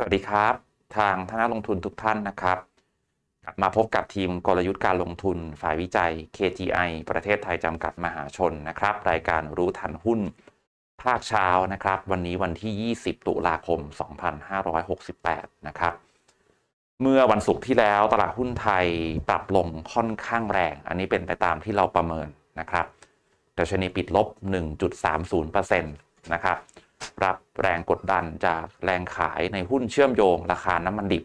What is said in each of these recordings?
สวัสดีครับ ทางท่านนักลงทุนทุกท่านนะครับ กลับมาพบกับทีมกลยุทธ์การลงทุนฝ่ายวิจัย KGI ประเทศไทยจำกัดมหาชนนะครับ รายการรู้ทันหุ้น ภาคเช้านะครับ วันนี้วันที่ 20 ตุลาคม 2568 นะครับ เมื่อวันศุกร์ที่แล้วตลาดหุ้นไทยปรับลงค่อนข้างแรง อันนี้เป็นไปตามที่เราประเมินนะครับดัชนีปิดลบ 1.30%นะครับ รับแรงกดดันจากแรงขายในหุ้นเชื่อมโยงราคาน้ำมันดิบ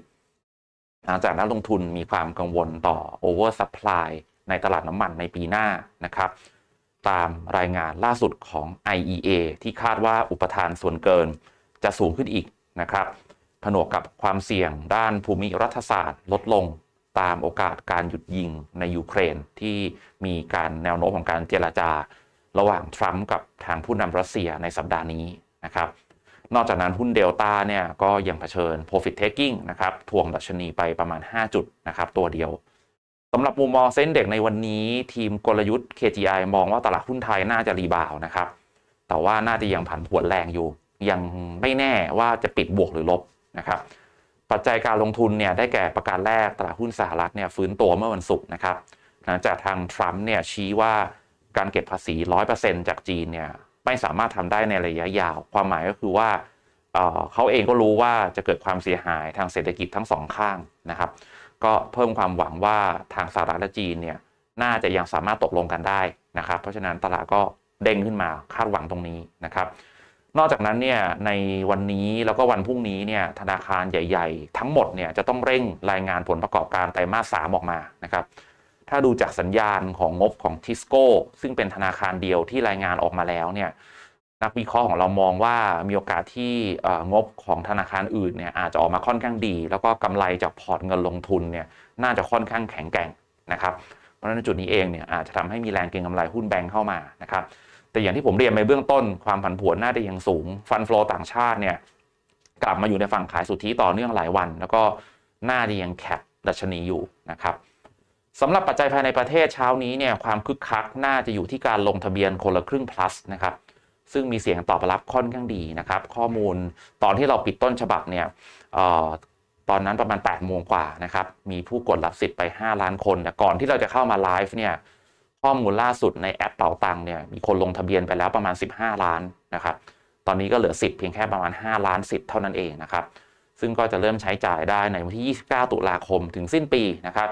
หลังจากนักลงทุนมีความกังวลต่อ over supply ในตลาดน้ำมันในปีหน้านะครับ ตามรายงานล่าสุดของ IEA ที่คาดว่าอุปทานส่วนเกินจะสูงขึ้นอีกนะครับ ผนวกกับความเสี่ยงด้านภูมิรัฐศาสตร์ลดลงตามโอกาสการหยุดยิงในยูเครนที่มีการแนวโน้มของการเจรจา ระหว่างทรัมป์กับทางผู้นำรัสเซียในสัปดาห์นี้ นะครับนอกจากนั้นหุ้นเดลต้าเนี่ยก็ยังเผชิญ profit taking นะครับถ่วงดัชนีไปประมาณ 5 จุดนะครับตัวเดียวสำหรับมุมมองเส้นเด็กในวันนี้ทีมกลยุทธ์ KGI มองว่าตลาดหุ้นไทยน่าจะรีบาวนะครับ แต่ว่าน่าจะยังผันผวนแรงอยู่ ยังไม่แน่ว่าจะปิดบวกหรือลบนะครับ ปัจจัยการลงทุนเนี่ยได้แก่ประการแรกตลาดหุ้นสหรัฐเนี่ยฟื้นตัวเมื่อวันศุกร์นะครับ หลังจากทางทรัมป์เนี่ยชี้ว่าการเก็บภาษี 100%จากจีนเนี่ย ไม่สามารถทำได้ในระยะยาว ความหมายก็คือว่าเเขาเองก็รู้ว่าจะเกิดความเสียหายทางเศรษฐกิจทั้งสองข้างนะครับ ก็เพิ่มความหวังว่าทางสหรัฐและจีนเนี่ยน่าจะยังสามารถตกลงกันได้นะครับ เพราะฉะนั้นตลาดก็เด้งขึ้นมาคาดหวังตรงนี้นะครับ นอกจากนั้นเนี่ยในวันนี้แล้วก็วันพรุ่งนี้เนี่ยธนาคารใหญ่ ๆ ทั้งหมดเนี่ยจะต้องเร่งรายงานผลประกอบการไตรมาสสามออกมานะครับ ถ้าดูจากสัญญาณของงบของทิสโก้ซึ่งเป็นธนาคารเดียวที่รายงานออกมาแล้วเนี่ยนักวิเคราะห์ของเรามองว่ามีโอกาสที่งบของธนาคารอื่นเนี่ยอาจจะออกมาค่อนข้างดี แล้วก็กำไรจากพอร์ตเงินลงทุนเนี่ยน่าจะค่อนข้างแข็งแกร่งนะครับเพราะฉะนั้นจุดนี้เองเนี่ยอาจจะทำให้มีแรงเก็งกำไรหุ้นแบงค์เข้ามานะครับแต่อย่างที่ผมเรียนไปเบื้องต้นความผันผวนน่าจะยังสูงฟันฟลอต่างชาติเนี่ยกลับมาอยู่ในฝั่งขายสุทธิต่อเนื่องหลายวัน แล้วก็น่าจะยังแคปดัชนีอยู่นะครับ สำหรับปัจจัยภายในประเทศเช้านี้เนี่ยความคึกคักน่าจะอยู่ที่การลงทะเบียนคนละครึ่ง plus นะครับซึ่งมีเสียงตอบรับค่อนข้างดีนะครับ ข้อมูลตอนที่เราปิดต้นฉบับเนี่ยออตอนนั้นประมาณ 8 โมงกว่านะครับ มีผู้กดรับสิทธิ์ไป 5 ล้านคน แต่ก่อนที่เราจะเข้ามาไลฟ์เนี่ยข้อมูลล่าสุดในแอปเป่าตังเนี่ยมีคนลงทะเบียนไปแล้วประมาณ 15 ล้านนะครับตอนนี้ก็เหลือสิทธิ์เพียงแค่ประมาณ 5 ล้านสิทธิ์เท่านั้นเองนะครับ ซึ่งก็จะเริ่มใช้จ่ายได้ในวันที่ 29 ตุลาคมถึงสิ้นปีนะครับ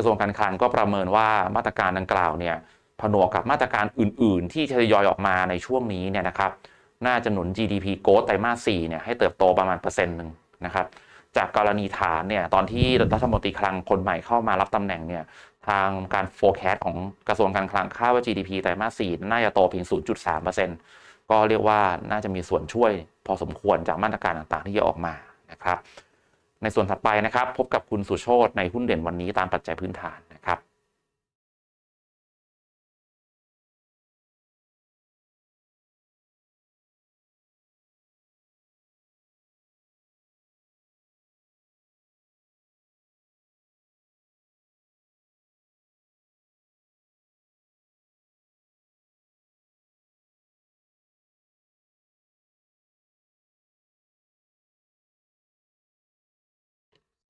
ระทรวงการคลังก็ประเมินว่ามาตรการดังกล่าวเนี่ยผนวกกับมาตรการอื่น ๆ ที่ทยอยออกมาในช่วงนี้เนี่ยนะครับ น่าจะหนุน GDP โกลไตรมาส4เนี่ยให้เติบโตประมาณเปอร์เซ็นต์หนึ่งนะครับ จากกรณีฐานเนี่ยตอนที่รัฐมนตรีคลังคนใหม่เข้ามารับตำแหน่งเนี่ยทางการโฟร์แคสต์ของกระทรวงการคลังคาดว่า GDP ไตรมาส4น่าจะโตเพียง 0.3%ก็เรียกว่าน่าจะมีส่วนช่วยพอสมควรจากมาตรการต่างๆ ที่จะออกมานะครับ ในส่วนถัดไปนะครับ พบกับคุณสุโชตในหุ้นเด่นวันนี้ตามปัจจัยพื้นฐาน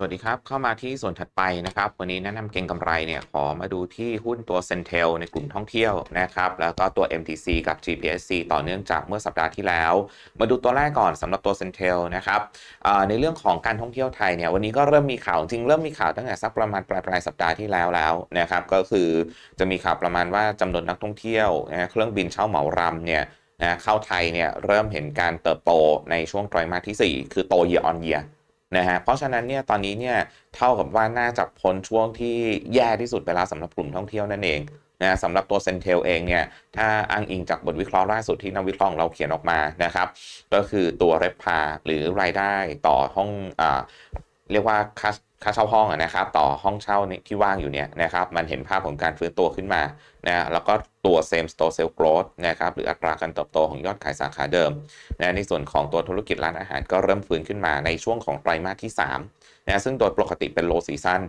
สวัสดีครับ เข้ามาที่ส่วนถัดไปนะครับ วันนี้แนะนำเก็งกำไรเนี่ย ขอมาดูที่หุ้นตัว Centel ในกลุ่มท่องเที่ยวนะครับ แล้วก็ตัว MTC กับ GPSC ต่อเนื่องจากเมื่อสัปดาห์ที่แล้ว มาดูตัวแรกก่อนสำหรับตัว Centel นะครับในเรื่องของการท่องเที่ยวไทยเนี่ย วันนี้ก็เริ่มมีข่าวจริงเริ่มมีข่าวตั้งแต่สักประมาณปลายปลายสัปดาห์ที่แล้วแล้วนะครับ ก็คือจะมีข่าวประมาณว่าจำนวนนักท่องเที่ยวนะเครื่องบินเช่าเหมารำเนี่ยนะเข้าไทยเนี่ยเริ่มเห็นการเติบโตในช่วงไตรมาสที่ 4 คือโต year on year นะฮะเพราะฉะนั้นเนี่ยตอนนี้เนี่ยเท่ากับว่าน่าจะพ้นช่วงที่แย่ที่สุดไปแล้วสำหรับกลุ่มท่องเที่ยวนั่นเองนะสำหรับตัวเซนเทลเองเนี่ยถ้าอ้างอิงจากบทวิเคราะห์ล่าสุดที่นักวิเคราะห์ของเราเขียนออกมานะครับ ก็คือตัวเรปพาหรือรายได้ต่อห้องอ่าเรียกว่าคัส ค่าเช่าห้องนะครับ ต่อห้องเช่าที่ว่างอยู่เนี่ยนะครับ มันเห็นภาพของการฟื้นตัวขึ้นมานะแล้วก็ตัว same store sales growth นะครับหรืออัตราการเติบโตของยอดขายสาขาเดิมนะในส่วนของตัวธุรกิจร้านอาหารก็เริ่มฟื้นขึ้นมาในช่วงของไตรมาสที่3นะซึ่งโดยปกติเป็น low season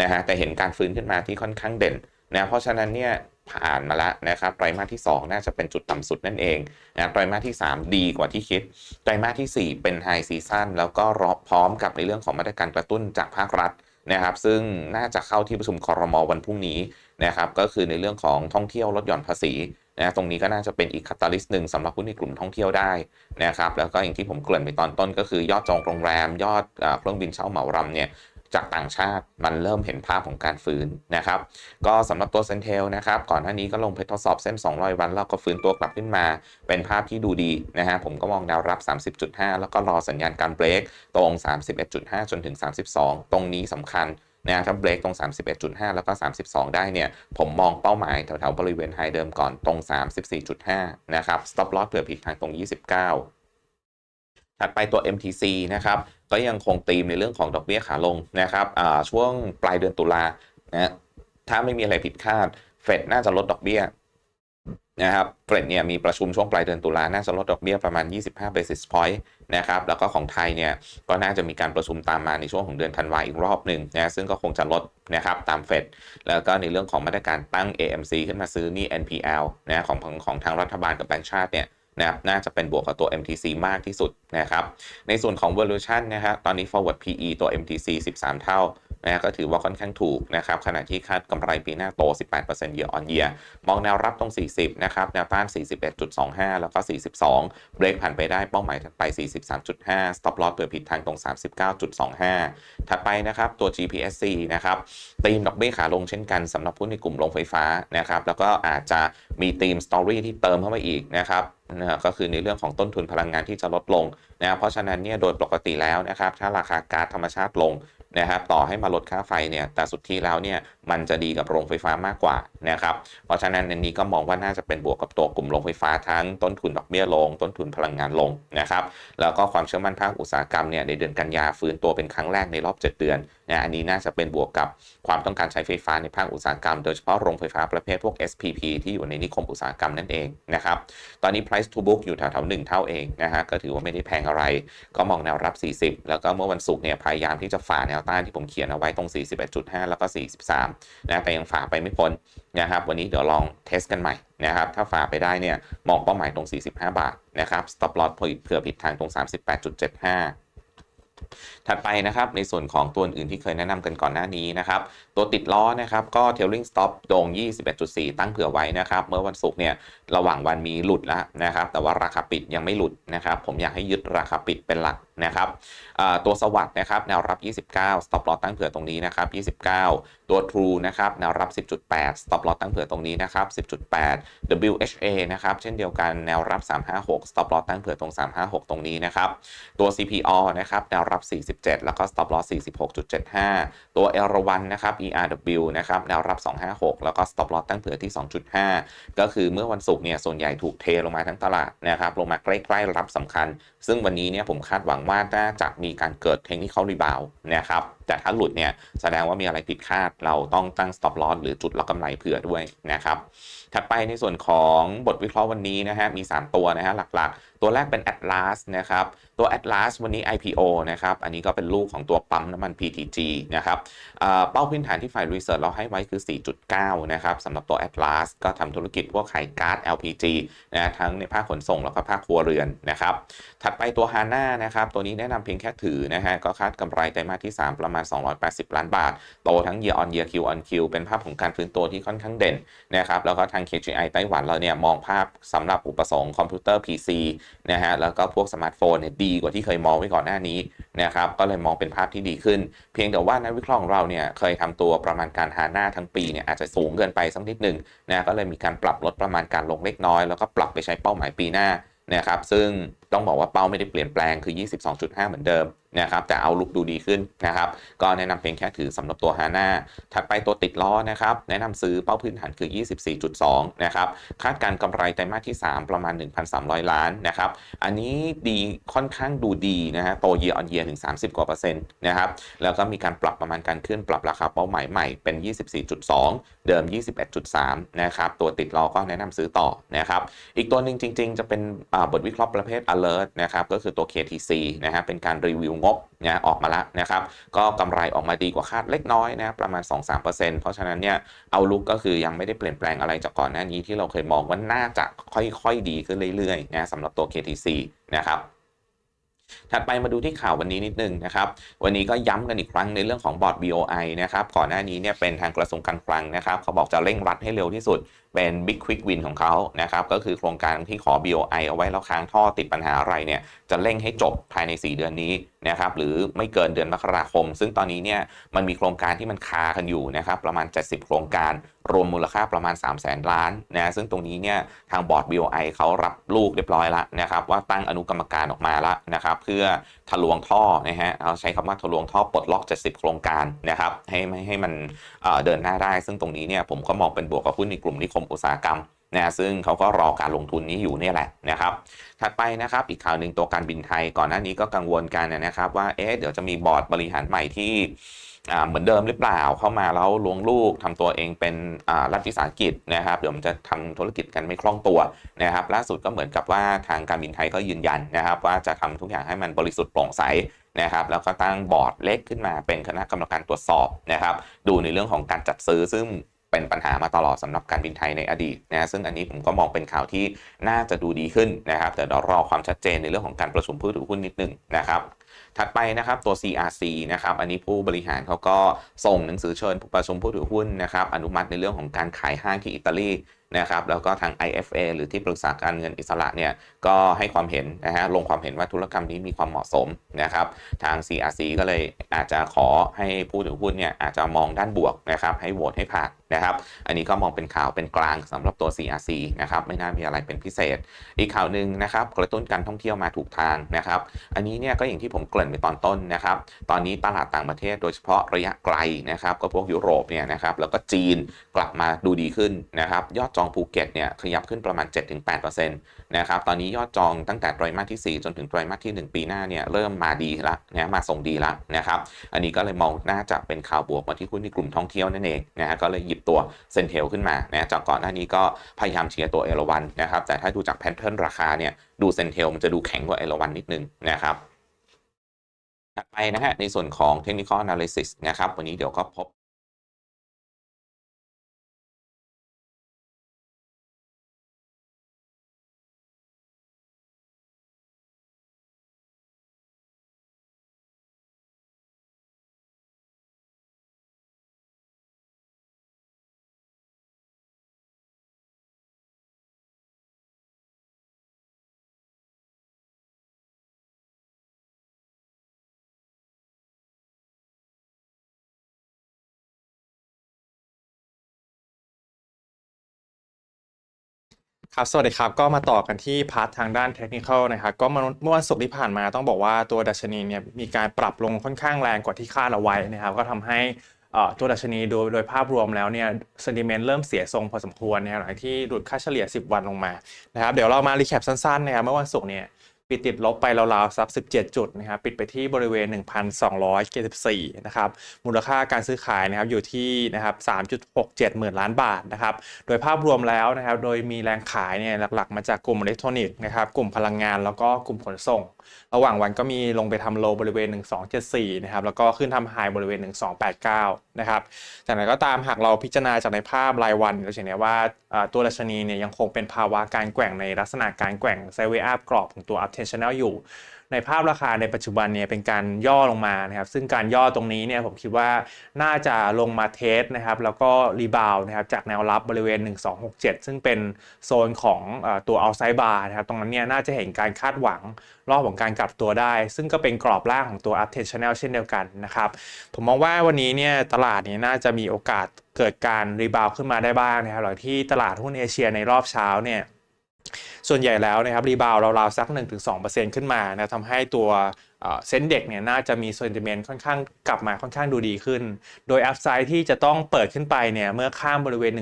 นะฮะแต่เห็นการฟื้นขึ้นมาที่ค่อนข้างเด่นนะเพราะฉะนั้นเนี่ยผ่านมาแล้วนะครับไตรมาสที่ 2 น่าจะเป็นจุดต่ำสุดนั่นเองนะไตรมาสที่ 3 ดีกว่าที่คิด ไตรมาสที่ 4 เป็นไฮซีซั่นแล้วก็รอพร้อมกับในเรื่องของมาตรการกระตุ้นจากภาครัฐนะครับ ซึ่งน่าจะเข้าที่ประชุมคอรมอวันพรุ่งนี้นะครับก็คือในเรื่องของท่องเที่ยวลดหย่อนภาษีนะตรงนี้ก็น่าจะเป็นอีกคาตาลิสต์หนึ่งสำหรับหุ้นในกลุ่มท่องเที่ยวได้นะครับแล้วก็อย่างที่ผมเกริ่นไปตอนต้นก็คือยอดจองโรงแรม ยอดเอ่อเครื่องบินเช่าเหมารำเนี่ย จากต่างชาติมันเริ่มเห็นภาพของการฟื้นนะครับ ก็สำหรับตัวเซนเทลนะครับก่อนหน้านี้ก็ลงไปทดสอบเส้น 200 วันแล้วก็ฟื้นตัวกลับขึ้นมา เป็นภาพที่ดูดีนะฮะผมก็มองแนวรับ 30.5 แล้วก็รอสัญญาณการเบรกตรง 31.5 จนถึง 32 ตรงนี้สำคัญนะถ้าเบรกตรง 31.5 แล้วก็ 32 ได้เนี่ย ผมมองเป้าหมายแถวๆบริเวณไฮเดิมก่อนตรง 34.5 นะครับ stop loss เผื่อผิดทางตรง 29 ถัดไปตัว MTC นะครับก็ยังคงตีมในเรื่องของดอกเบี้ยขาลงนะครับช่วงปลายเดือนตุลานะถ้าไม่มีอะไรผิดคาดเฟดน่าจะลดดอกเบี้ยนะครับเฟดเนี่ยมีประชุมช่วงปลายเดือนตุลาน่าจะลดดอกเบี้ยประมาณ 25 basis point นะครับแล้วก็ของไทยเนี่ยก็น่าจะมีการประชุมตามมาในช่วงของเดือนธันวาอีกรอบหนึ่งนะซึ่งก็คงจะลดนะครับตามเฟดแล้วก็ในเรื่องของมาตรการตั้ง AMC ขึ้นมาซื้อนี่ NPL นะของของของทางรัฐบาลกับแบงก์ชาติเนี่ย นะครับน่าจะเป็นบวกกับตัว MTC มากที่สุดนะครับในส่วนของ valuation นะครับตอนนี้ forward PE ตัว MTC 13 เท่านะก็ถือว่าค่อนข้างถูกนะครับขณะที่คาดกำไรปีหน้าโต 18% year on year มองแนวรับตรง 40 นะครับ แนวต้าน 41.25 แล้วก็ 42 เบรกผ่านไปได้เป้าหมายถัดไป 43.5 stop loss เปิดผิดทางตรง 39.25 ถัดไปนะครับ ตัว GPSC นะครับตีมดอกเบี้ยขาลงเช่นกันสำหรับผู้ในกลุ่มโรงไฟฟ้านะครับแล้วก็อาจจะมีตีมสตอรี่ที่เติมเข้ามาอีกนะครับ นะก็คือในเรื่องของต้นทุนพลังงานที่จะลดลงนะเพราะฉะนั้นเนี่ยโดยปกติแล้วนะครับถ้าราคาก๊าซธรรมชาติลงนะครับต่อให้มาลดค่าไฟเนี่ยแต่สุดที่แล้วเนี่ยมันจะดีกับโรงไฟฟ้ามากกว่านะครับเพราะฉะนั้นในนี้ก็มองว่าน่าจะเป็นบวกกับตัวกลุ่มโรงไฟฟ้าทั้งต้นทุนดอกเบี้ยลง ต้นทุนพลังงานลงนะครับแล้วก็ความเชื่อมั่นภาคอุตสาหกรรมเนี่ยในเดือนกันยาฟื้นตัวเป็นครั้งแรกในรอบ 7 เดือน นะอันนี้น่าจะเป็นบวกกับความต้องการใช้ไฟฟ้าในภาคอุตสาหกรรม โดยเฉพาะโรงไฟฟ้าประเภทพวก SPP ที่อยู่ในนิคมอุตสาหกรรมนั่นเองนะครับ ตอนนี้ price to book อยู่แถวๆหนึ่งเท่าเองนะฮะ ก็ถือว่าไม่ได้แพงอะไร ก็มองแนวรับ 40 แล้วก็เมื่อวันศุกร์เนี่ยพยายามที่จะฝ่าแนวต้านที่ผมเขียนเอาไว้ตรง 41.5 แล้วก็ 43 นะ แต่ยังฝ่าไปไม่พ้นนะครับวันนี้เดี๋ยวลองเทสกันใหม่นะครับถ้าฝ่าไปได้เนี่ยมองเป้าหมายตรง 45 บาทนะครับ stop loss เผื่อผิดทางตรง 38.75 ถัดไปนะครับในส่วนของตัวอื่นที่เคยแนะนำกันก่อนหน้านี้นะครับตัวติดล้อนะครับก็ tailing stop โด่ง21.4 ตั้งเผื่อไว้นะครับเมื่อวันศุกร์เนี่ยระหว่างวันมีหลุดแล้วนะครับแต่ว่าราคาปิดยังไม่หลุดนะครับผมอยากให้ยึดราคาปิดเป็นหลัก นะครับตัวสวัสด์นะครับแนวรับ 29 stop loss ตั้งเผื่อตรงนี้นะครับ 29 ตัว True นะครับแนวรับ 10.8 stop loss ตั้งเผื่อตรงนี้นะครับ 10.8 WHA นะครับเช่นเดียวกันแนวรับ 356 stop loss ตั้งเผื่อตรง 356 ตรงนี้นะครับตัว CPO นะครับแนวรับ 47 แล้วก็ stop loss 46.75 ตัว l อ1นะครับ ERW นะครับแนวรับ 256 แล้วก็ stop loss ตั้งเผื่อที่ 2.5 ก็คือเมื่อวันศุกร์เนี่ยส่วนใหญ่ถูกเทลงมาทั้งตลาดนะครับลงมาใกล้ๆรับสำคัญ ซึ่งวันนี้เนี่ยผมคาดหวังว่าน่าจะมีการเกิดเทคนิคเขารีบาวนะครับ แต่ถ้าหลุดเนี่ยแสดงว่ามีอะไรผิดคาด เราต้องตั้ง stop loss หรือจุดล็อกกำไรเผื่อด้วยนะครับ ถัดไปในส่วนของบทวิเคราะห์วันนี้นะฮะมี 3 ตัวนะฮะหลักๆ ตัวแรกเป็น Atlas นะครับตัว Atlas วันนี้ IPO นะครับอันนี้ก็เป็นลูกของตัวปั๊มน้ำมัน PTG นะครับเป้าพื้นฐานที่ฝ่าย Research เราให้ไว้คือ 4.9 นะครับสำหรับตัว Atlas ก็ทำธุรกิจพวกขายก๊าซ LPG นะทั้งในภาคขนส่งแล้วก็ภาคครัวเรือนนะครับถัดไปตัว HANA นะครับตัวนี้แนะนำเพียงแค่ถือนะฮะก็คาดกำไรไตรมาสที่ 3 ประมาณ280 ล้านบาท โตทั้ง year on year Q on Q เป็นภาพของการฟื้นตัวที่ค่อนข้างเด่นนะครับแล้วก็ทาง KGI ไต้หวันเราเนี่ยมองภาพสำหรับอุปสงค์คอมพิวเตอร์ PC นะฮะแล้วก็พวกสมาร์ทโฟนเนี่ยดีกว่าที่เคยมองไว้ก่อนหน้านี้นะครับก็เลยมองเป็นภาพที่ดีขึ้น เพียงแต่ว่านักวิเคราะห์ของเราเนี่ยเคยทำตัวประมาณการหาหน้าทั้งปีเนี่ยอาจจะสูงเกินไปสักนิดหนึ่งนะก็เลยมีการปรับลดประมาณการลงเล็กน้อย แล้วก็ปรับไปใช้เป้าหมายปีหน้านะครับซึ่ง ต้องบอกว่าเป้าไม่ได้เปลี่ยนแปลงคือ 22.5 เหมือนเดิมนะครับแต่เอาลุกดูดีขึ้นนะครับ ก็แนะนำเพียงแค่ถือสำหรับตัวฮาน่าถัดไปตัวติดล้อนะครับ แนะนำซื้อเป้าพื้นฐานคือ 24.2 นะครับ คาดการกำไรไตรมาสที่ 3 ประมาณ 1,300 ล้านนะครับ อันนี้ดีค่อนข้างดูดีนะฮะโตเยียออนเยียถึง 30 กว่าเปอร์เซ็นต์นะครับ แล้วก็มีการปรับประมาณการขึ้นปรับราคาเป้าหมายใหม่เป็น 24.2 เดิม 21.3 นะครับ ตัวติดล้อก็แนะนำซื้อต่อนะครับ อีกตัวหนึ่งจริง ๆ จะเป็นบทวิเคราะห์ประเภท alert นะครับก็คือตัว KTC นะฮะเป็นการรีวิวงบนะออกมาแล้วนะครับก็กำไรออกมาดีกว่าคาดเล็กน้อยนะประมาณ 2-3%เพราะฉะนั้นเนี่ยเอาลุกก็คือยังไม่ได้เปลี่ยนแปลงอะไรจากก่อนหน้านี้ที่เราเคยมองว่าน่าจะค่อยๆดีขึ้นเรื่อยๆนะสำหรับตัว KTC นะครับถัดไปมาดูที่ข่าววันนี้นิดนึงนะครับ วันนี้ก็ย้ำกันอีกครั้งในเรื่องของบอร์ด BOI นะครับ ก่อนหน้านี้เนี่ยเป็นทางกระทรวงการคลังนะครับ เขาบอกจะเร่งรัดให้เร็วที่สุด เป็น Big Quick Win ของเขานะครับก็คือโครงการที่ขอ BOI เอาไว้แล้วค้างท่อติดปัญหาอะไรเนี่ยจะเร่งให้จบภายใน 4 เดือนนี้นะครับหรือไม่เกินเดือนมกราคม ซึ่งตอนนี้เนี่ยมันมีโครงการที่มันคากันอยู่นะครับประมาณ 70 โครงการรวมมูลค่าประมาณ 3 0 0แสนล้านนะซึ่งตรงนี้เนี่ยทางบอร์ด BOI เขารับลูกเรียบร้อยแล้วนะครับว่าตั้งอนุกรรมการออกมาแล้วนะครับเพื่อทะลวงท่อนะฮะเอาใช้คำว่าทะลวงท่อปลดล็อก 70 โครงการนะครับให้ไม่ให้มันเเดินหน้าได้ ซึ่งตรงนี้เนี่ยผมก็มองเป็นบวกกับหุ้นในกลุ่มนิคมอุตสาหกรรม นะซึ่งเขาก็รอการลงทุนนี้อยู่เนี่ยแหละนะครับ ถัดไปนะครับอีกข่าวหนึ่งตัวการบินไทยก่อนหน้านี้ก็กังวลกันนะครับ ว่าเอ๊ะเดี๋ยวจะมีบอร์ดบริหารใหม่ที่เหมือนเดิมหรือเปล่าเข้ามาแล้วลวงลูกทำตัวเองเป็นรัฐวิสาหกิจนะครับ เดี๋ยวมันจะทำธุรกิจกันไม่คล่องตัวนะครับ ล่าสุดก็เหมือนกับว่าทางการบินไทยก็ยืนยันนะครับ ว่าจะทำทุกอย่างให้มันบริสุทธิ์โปร่งใสนะครับแล้วก็ตั้งบอร์ดเล็กขึ้นมาเป็นคณะกรรมการตรวจสอบนะครับ ดูในเรื่องของการจัดซื้อซึ่ง เป็นปัญหามาตลอดสำหรับการบินไทยในอดีตนะซึ่งอันนี้ผมก็มองเป็นข่าวที่น่าจะดูดีขึ้นนะครับแต่เดี๋ยวรอความชัดเจนในเรื่องของการประชุมผู้ถือหุ้นนิดนึงนะครับถัดไปนะครับตัว CRC นะครับอันนี้ผู้บริหารเขาก็ส่งหนังสือเชิญผู้ประชุมผู้ถือหุ้นนะครับอนุมัติในเรื่องของการขายห้างที่อิตาลีนะครับแล้วก็ทาง IFA หรือที่ปรึกษาการเงินอิสระเนี่ยก็ให้ความเห็นนะฮะลงความเห็นว่าธุรกรรมนี้มีความเหมาะสมนะครับทาง CRC ก็เลยอาจจะขอให้ผู้ถือหุ้นเนี่ยอาจจะมองด้านบวกนะครับให้โหวตให้ผ่าน นะครับ อันนี้ก็มองเป็นข่าวเป็นกลางสำหรับตัว CRC นะครับไม่น่ามีอะไรเป็นพิเศษ อีกข่าวหนึ่งนะครับกระตุ้นการท่องเที่ยวมาถูกทางนะครับ อันนี้เนี่ยก็อย่างที่ผมเกริ่นไปตอนต้นนะครับ ตอนนี้ตลาดต่างประเทศโดยเฉพาะระยะไกลนะครับก็พวกยุโรปเนี่ยนะครับแล้วก็จีนกลับมาดูดีขึ้นนะครับ ยอดจองภูเก็ตเนี่ยขยับขึ้นประมาณ 7-8% นะครับตอนนี้ยอดจองตั้งแต่ไตรมาสที่ 4 จนถึงไตรมาสที่ 1 ปีหน้าเนี่ยเริ่มมาดีละนะมาส่งดีละนะครับอันนี้ก็เลยมองน่าจะเป็นข่าวบวกมาที่หุ้นในกลุ่มท่องเที่ยวนั่นเองนะฮะก็เลยหยิบตัวเซนเทลขึ้นมานะจากก่อนหน้านี้ก็พยายามเชียร์ตัวเอราวันนะครับแต่ถ้าดูจากแพทเทิร์นราคาเนี่ยดูเซนเทลมันจะดูแข็งกว่าเอราวันนิดนึงนะครับถัดไปนะฮะในส่วนของ Technical Analysis นะครับวันนี้เดี๋ยวก็พบ ครับ สวัสดีครับ ก็มาต่อกันที่พาร์ททางด้านเทคนิคอลนะครับ ก็เมื่อวันศุกร์ที่ผ่านมาต้องบอกว่าตัวดัชนีเนี่ยมีการปรับลงค่อนข้างแรงกว่าที่คาดเอาไว้นะครับ ก็ทำให้ตัวดัชนีโดยโดยภาพรวมแล้วเนี่ยเซนดิเมนต์เริ่มเสียทรงพอสมควรนะครับหลังที่หลุดค่าเฉลี่ย 10 วันลงมานะครับ เดี๋ยวเรามารีแคปสั้นๆนะครับเมื่อวันศุกร์เนี่ย ปิดติดลบไปราวๆสัก 17 จุดนะครับปิดไปที่บริเวณ 1,274 นะครับมูลค่าการซื้อขายนะครับอยู่ที่นะครับ 3.67 หมื่นล้านบาทนะครับโดยภาพรวมแล้วนะครับโดยมีแรงขายเนี่ยหลักๆ มาจากกลุ่มอิเล็กทรอนิกส์นะครับกลุ่มพลังงานแล้วก็กลุ่มขนส่ง ระหว่างวันก็มีลงไปทำโลบริเวณ 1274 นะครับแล้วก็ขึ้นทำไฮบริเวณ 1289 นะครับจากนั้นก็ตามหากเราพิจารณาจากในภาพรายวันเราจะเห็นได้ว่าตัวดัชนีเนี่ยยังคงเป็นภาวะการแกว่งในลักษณะการแกว่งไซเวย์อัพกรอบของตัว up tensional อยู่ ในภาพราคาในปัจจุบันเนี่ยเป็นการย่อลงมานะครับซึ่งการย่อตรงนี้เนี่ยผมคิดว่าน่าจะลงมาเทสนะครับแล้วก็รีบาวนะครับจากแนวรับบริเวณ 1267 ซึ่งเป็นโซนของตัว outside bar นะครับตรงนั้นเนี่ยน่าจะเห็นการคาดหวังรอบของการกลับตัวได้ ซึ่งก็เป็นกรอบล่างของตัว up tensional เช่นเดียวกันนะครับผมมองว่าวันนี้เนี่ยตลาดเนี่ยน่าจะมีโอกาสเกิดการรีบาวขึ้นมาได้บ้างนะครับหลังที่ตลาดหุ้นเอเชียในรอบเช้าเนี่ย ส่วนใหญ่แล้วนะครับรีบาวราวๆสัก 1-2%ขึ้นมานะทำให้ตัวเซ็นเด็กเนี่ยน่าจะมี sentiment ค่อนข้างกลับมาค่อนข้างดูดีขึ้น โดยอัพไซด์ที่จะต้องเปิดขึ้นไปเนี่ยเมื่อข้ามบริเวณ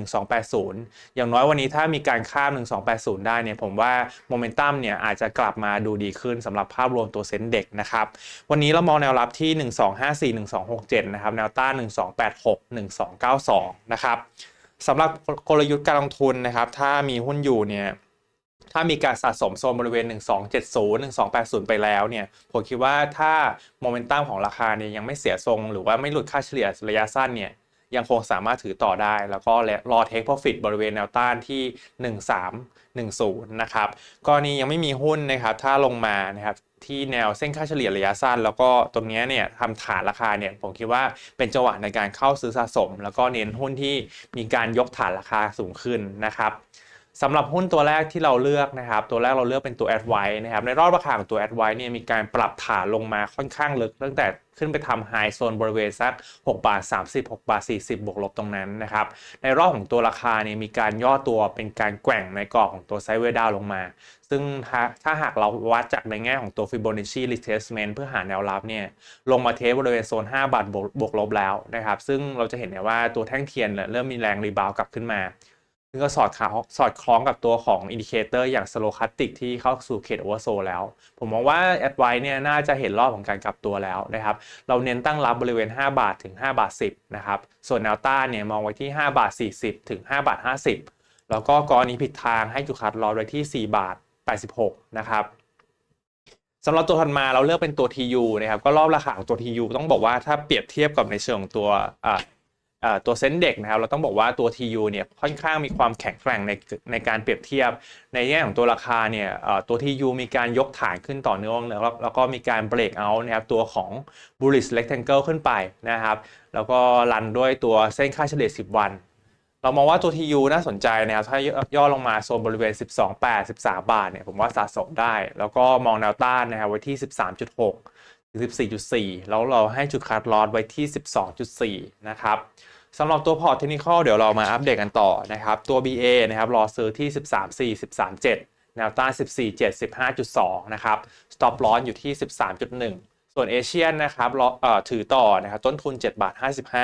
1280 อย่างน้อยวันนี้ถ้ามีการข้าม 1280 ได้เนี่ยผมว่าโมเมนตัมเนี่ยอาจจะกลับมาดูดีขึ้นสำหรับภาพรวมตัวเซ็นเด็กนะครับ วันนี้เรามองแนวรับที่ 1254 1267 นะครับ แนวต้าน 1286 1292 นะครับสำหรับกลยุทธ์การลงทุนนะครับถ้ามีหุ้นอยู่เนี่ย ถ้ามีการสะสมโซนบริเวณ 1270 1280 ไปแล้วเนี่ยผมคิดว่าถ้าโมเมนตัมของราคาเนี่ยยังไม่เสียทรง หรือว่าไม่หลุดค่าเฉลี่ยระยะสั้นเนี่ยยังคงสามารถถือต่อได้ แล้วก็รอเทค profit บริเวณแนวต้านที่ 1310 นะครับกรณียังไม่มีหุ้นนะครับ ถ้าลงมานะครับที่แนวเส้นค่าเฉลี่ยระยะสั้น แล้วก็ตรงนี้เนี่ยทำฐานราคาเนี่ยผมคิดว่าเป็นจังหวะในการเข้าซื้อสะสม แล้วก็เน้นหุ้นที่มีการยกฐานราคาสูงขึ้นนะครับ สำหรับหุ้นตัวแรกที่เราเลือกนะครับ ตัวแรกเราเลือกเป็นตัว a d v i นะครับ ในรอบราคาของตัว a d v i เนี่ยมีการปรับฐานลงมาค่อนข้างลึก ตั้งแต่ขึ้นไปทำไฮโซนบริเวณสัก6บาท30 6บาท40 บวกลบตรงนั้นนะครับ ในรอบของตัวราคาเนี่ยมีการย่อตัวเป็นการแกว่งในกรอบของตัวไซเวดาวลงมา ซึ่งถ้าถ้าหากเราวัดจากในแง่ของตัว Fibonacci retracement เพื่อหาแนวรับเนี่ยลงมาเทสบริเวณโซน 5 บาทบวกบวกลบแล้วนะครับ ซึ่งเราจะเห็นเนี่ยว่าตัวแท่งเทียนเนี่ยเริ่มมีแรงรีบาวกลับขึ้นมา ซึ่งก็สอดขาสอดคล้องกับตัวของอินดิเคเตอร์อย่างสโลคัตติกที่เข้าสู่เขตโอเวอร์โซแล้ว ผมมองว่าแอดไวเนี่ยน่าจะเห็นรอบของการกลับตัวแล้วนะครับ เราเน้นตั้งรับบริเวณ 5 บาทถึง 5 บาท 10 นะครับ ส่วนแนวต้านเนี่ยมองไว้ที่ 5 บาท 40 ถึง 5 บาท 50 แล้วก็กรณีผิดทางให้จุดคัดลอไว้ที่ 4 บาท 86 นะครับสำหรับตัวถัดมาเราเลือกเป็นตัว TU นะครับ ก็รอบราคาของตัว TU ต้องบอกว่าถ้าเปรียบเทียบกับในเชิงของตัวอ่า ตัวเซนเด็กนะครับเราต้องบอกว่าตัว TU เนี่ยค่อนข้างมีความแข็งแกร่งในในการเปรียบเทียบ ในแง่ของตัวราคาเนี่ยตัว TU มีการยกฐานขึ้นต่อเนื่องแล้วแล้วก็มีการเบรกเอาท์นะครับตัวของ bullish rectangle ขึ้นไปนะครับแล้วก็รันด้วยตัวเส้นค่าเฉลี่ย 10 วัน เรามองว่าตัว TU น่าสนใจนะครับถ้าย่อลงมาโซนบริเวณ 12.8 13 บาทเนี่ยผมว่าสะสมได้ แล้วก็มองแนวต้านนะครับไว้ที่ 13.6ถึง14.4 แล้วเราให้จุดคัดลอสไว้ที่ 12.4 นะครับ สำหรับตัวพอร์ตเทคนิคเดี๋ยวเรามาอัปเดตกันต่อนะครับ ตัว BA นะครับรอซื้อที่ 13.4 13.7 แนวต้าน 14.7 15.2 นะครับ stop loss อยู่ที่ 13.1 ส่วนเอเชียนนะครับรออถือต่อนะครับต้นทุน 7 บาท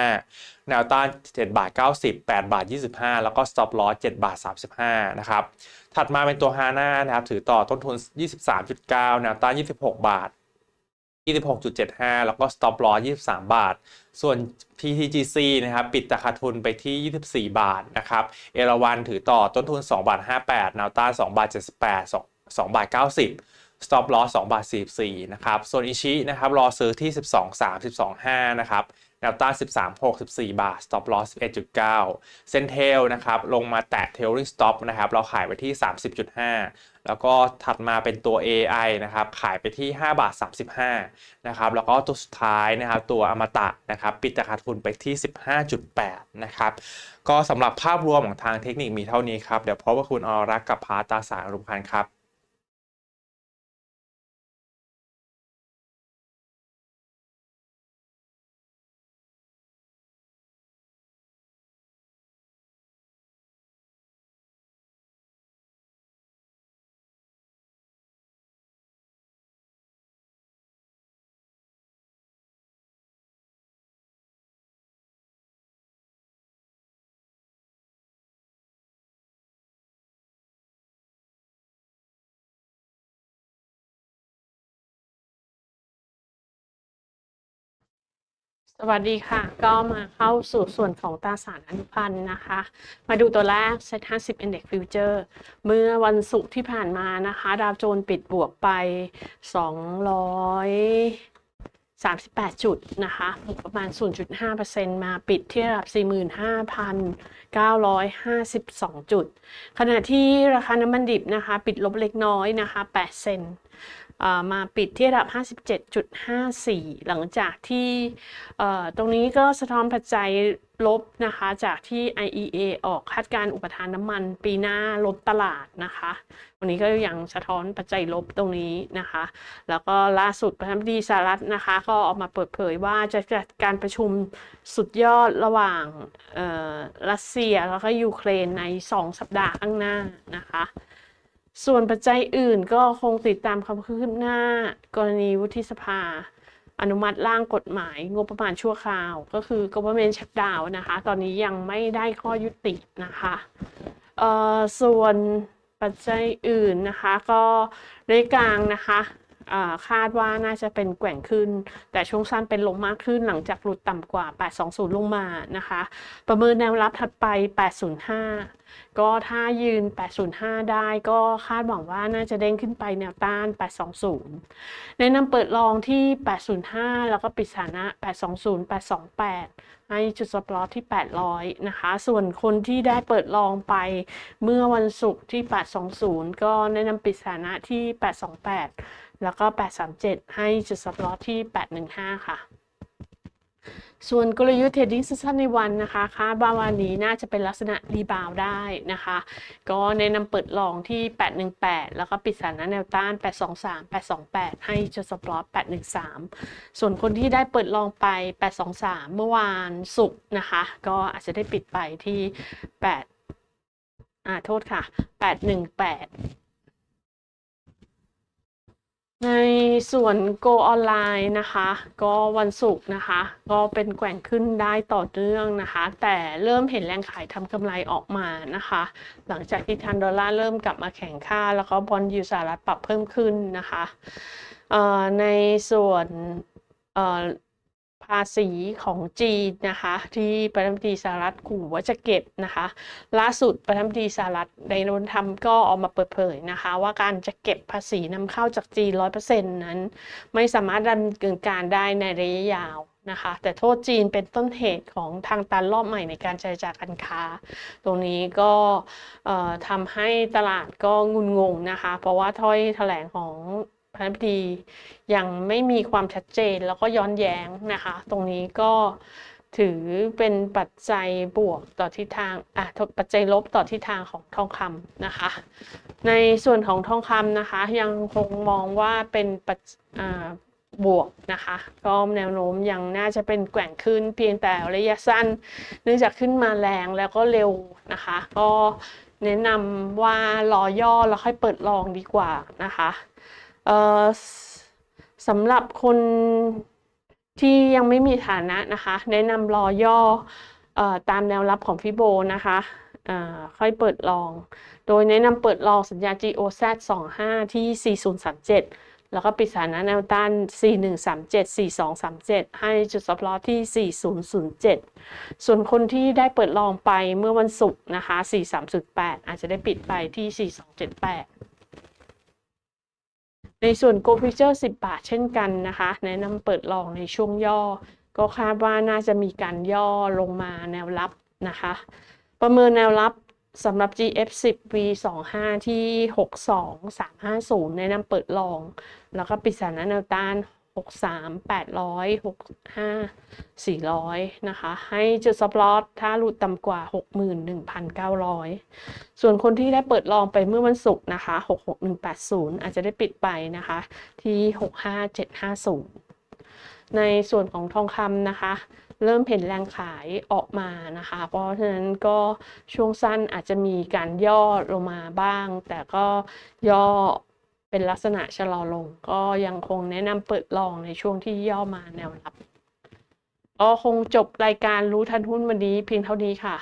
55 แนวต้าน 7 บาท 90 8 บาท 25 แล้วก็ stop loss 7 บาท 35 นะครับ ถัดมาเป็นตัวฮาน่านะครับถือต่อต้นทุน 23.9 แนวต้าน 26 บาท 26.75 แล้วก็ stop loss 23 บาท ส่วน PTGC นะครับปิดราคาทุนไปที่ 24 บาทนะครับเอราวันถือต่อต้นทุน 2 บาท 58แนวต้า 2 บาท 78 2 2บาท 90 stop loss 2บาท 44 นะครับ ส่วนอิชินะครับรอซื้อที่ 12 3 12 5 นะครับแนวต้าน13 6 14บาท stop loss 11.9 เซนเทลนะครับ ลงมาแตะ tailing stop นะครับ เราขายไปที่ 30.5 แล้วก็ถัดมาเป็นตัว AI นะครับขายไปที่ 5 บาท 35นะครับแล้วก็ตัวสุดท้ายนะครับตัวอมตะนะครับปิดราคาทุนไปที่ 15.8นะครับก็สำหรับภาพรวมของทางเทคนิคมีเท่านี้ครับ เดี๋ยวพบกับคุณอรักกับพาตาสารอรุมพันธ์ครับ สวัสดีค่ะ ก็มาเข้าสู่ส่วนของตราสารอนุพันธ์นะคะ มาดูตัวแรก Set 50 Index Future เมื่อวันศุกร์ที่ผ่านมานะคะ ดาวโจนส์ปิดบวกไป238 จุดนะคะบวกประมาณ 0.5%มาปิดที่ระดับ 45,952 จุด ขณะที่ราคาน้ำมันดิบนะคะ ปิดลบเล็กน้อยนะคะ 8 เซนต์ มาปิดที่ระดับ 57.54 หลังจากที่ตรงนี้ก็สะท้อนปัจจัยลบนะคะจากที่ IEA ออกคาดการอุปทานน้ำมันปีหน้าลดตลาดนะคะวันนี้ก็ยังสะท้อนปัจจัยลบตรงนี้นะคะ แล้วก็ล่าสุดประธานาธิบดีสหรัฐนะคะ ก็ออกมาเปิดเผยว่าจะจัดการประชุมสุดยอดระหว่างรัสเซียแล้วก็ยูเครนใน 2 สัปดาห์ข้างหน้านะคะ ส่วนปัจจัยอื่นก็คงติดตามความคืบหน้า กรณีวุฒิสภา อนุมัติร่างกฎหมาย งบประมาณชั่วคราว ก็คือ government shutdown นะคะ ตอนนี้ยังไม่ได้ข้อยุตินะคะเออส่วนปัจจัยอื่นนะคะ ก็ระยะกลางนะคะ คาดว่าน่าจะเป็นแกว่งขึ้น แต่ช่วงสั้นเป็นลงมากขึ้นหลังจากหลุดต่ำกว่า 820 ลงมานะคะ ประเมินแนวรับถัดไป 805 ก็ถ้ายืน 805 ได้ก็คาดหวังว่าน่าจะเด้งขึ้นไปแนวต้าน 820 แนะนำเปิดลองที่ 805 แล้วก็ปิดสถานะ 820 828 ให้จุดสปอตที่ 800 นะคะ ส่วนคนที่ได้เปิดลองไปเมื่อวันศุกร์ที่ 820 ก็แนะนำปิดสถานะที่ 828 แล้วก็ 837 ให้จุดสปอร์ตที่ 815 ค่ะ ส่วนกลยุทธ์เทรดดิ้งสั้นในวันนะคะคาดว่าวันนี้น่าจะเป็นลักษณะรีบาวได้นะคะ ก็แนะนำเปิดลองที่ 818 แล้วก็ปิดสถานะแนวต้าน 823 828 ให้จุดสปอร์ต813 ส่วนคนที่ได้เปิดลองไป 823 เมื่อวานศุกร์นะคะ ก็อาจจะได้ปิดไปที่ 8 อ่าโทษค่ะ 818 ในส่วน Go ออนไลน์นะคะ ก็วันศุกร์นะคะ ก็เป็นแกว่งขึ้นได้ต่อเนื่องนะคะ แต่เริ่มเห็นแรงขายทำกำไรออกมานะคะ หลังจากที่ทันดอลลาร์เริ่มกลับมาแข็งค่า แล้วก็บอลยูสหรัฐปรับเพิ่มขึ้นนะคะในส่วน ภาษีของจีนนะคะ ที่ประธานาธิบดีสหรัฐขู่ว่าจะเก็บนะคะ ล่าสุดประธานาธิบดีสหรัฐในโดนทำก็ออกมาเปิดเผยนะคะ ว่าการจะเก็บภาษีนำเข้าจากจีน100%นั้น ไม่สามารถดำเนินการได้ในระยะยาวนะคะ แต่โทษจีนเป็นต้นเหตุของทางตันรอบใหม่ในการเจรจาการค้า ตรงนี้ก็ทำให้ตลาดก็งุนงงนะคะ เพราะว่าถ้อยแถลงของ ประธานาธิบดียังไม่มีความชัดเจนแล้วก็ย้อนแย้งนะคะ ตรงนี้ก็ถือเป็นปัจจัยบวกต่อทิศทางอะปัจจัยลบต่อทิศทางของทองคำนะคะ ในส่วนของทองคำนะคะ ยังคงมองว่าเป็นปัจบวกนะคะ ก็แนวโน้มยังน่าจะเป็นแกว่งขึ้นเพียงแต่ระยะสั้น เนื่องจากขึ้นมาแรงแล้วก็เร็วนะคะ ก็แนะนำว่ารอย่อแล้วค่อยเปิดลองดีกว่านะคะ สำหรับคนที่ยังไม่มีฐานะนะคะ แนะนำรอย่ออตามแนวรับของฟิโบนะคะค่อยเปิดลอง โดยแนะนำเปิดลองสัญญา GOZ 25 ที่ 4037 แล้วก็ปิดสถานะแนวต้าน 4137 4237 ให้จุดสปอร์ตที่ 4007 ส่วนคนที่ได้เปิดลองไปเมื่อวันศุกร์นะคะ 4308 อาจจะได้ปิดไปที่ 4278 ในส่วน Go Future 10 บาทเช่นกันนะคะ แนะนำเปิดลองในช่วงย่อ ก็คาดว่าน่าจะมีการย่อลงมาแนวรับนะคะ ประเมินแนวรับสำหรับ GF10 V25 ที่ 62350 แนะนำเปิดลอง แล้วก็ปิดสถานะแนวต้าน 63 800 65 400 นะคะ ให้จุดสปอร์ตถ้าหลุดต่ำกว่า 61,900 ส่วนคนที่ได้เปิดลองไปเมื่อวันศุกร์นะคะ 66180 อาจจะได้ปิดไปนะคะ ที่ 65750 ในส่วนของทองคำนะคะ เริ่มเห็นแรงขายออกมานะคะ เพราะฉะนั้นก็ช่วงสั้นอาจจะมีการย่อลงมาบ้าง แต่ก็ย่อ เป็นลักษณะชะลอลง ก็ยังคงแนะนำเปิดลองในช่วงที่ย่อมาแนวรับก็คงจบรายการรู้ทันหุ้นวันนี้เพียงเท่านี้ค่ะ